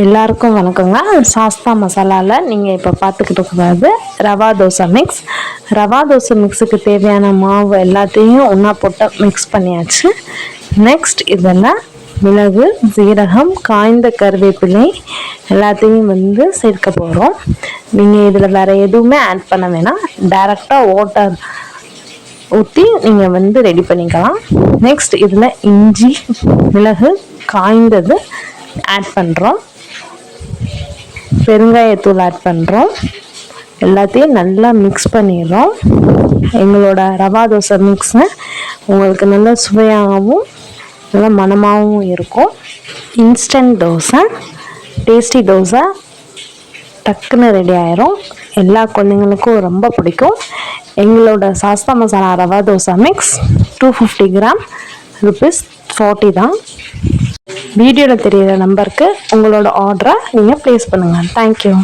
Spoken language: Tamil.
எல்லாருக்கும் வணக்கங்க. சாஸ்தா மசாலாவில் நீங்கள் இப்போ பார்த்துக்கிட்டு இருக்கிறது ரவா தோசை மிக்ஸ் ரவா தோசை மிக்ஸுக்கு தேவையான மாவு எல்லாத்தையும் ஒன்றா போட்டு மிக்ஸ் பண்ணியாச்சு. நெக்ஸ்ட் இதெல்லாம் மிளகு சீரகம் காய்ந்த கருவேப்பிலை எல்லாத்தையும் வந்து சேர்க்க போகிறோம் நீங்கள் இதில் வேறு எதுவுமே ஆட் பண்ண வேணாம். டைரெக்டாக ஓட்டர் ஊற்றி நீங்கள் வந்து ரெடி பண்ணிக்கலாம். நெக்ஸ்ட் இதில் இஞ்சி மிளகு காய்ந்தது ஆட் பண்ணுறோம் பெருங்காயத்தூள் ஆட் பண்ணுறோம் எல்லாத்தையும் நல்லா மிக்ஸ் பண்ணிடுறோம். எங்களோட ரவா தோசை மிக்ஸை உங்களுக்கு நல்ல சுவையாகவும் நல்ல மனமாகவும் இருக்கும். இன்ஸ்டன்ட் தோசை டேஸ்டி தோசை டக்குன்னு ரெடி ஆயிரும். எல்லா குழந்தைங்களுக்கும் ரொம்ப பிடிக்கும். எங்களோட Sastha masala rava dosa mix two fifty gram rupees forty தான். வீடியோவில் தெரியிற நம்பருக்கு உங்களோட ஆர்டரை நீங்கள் ப்ளேஸ் பண்ணுங்கள் தேங்க்யூ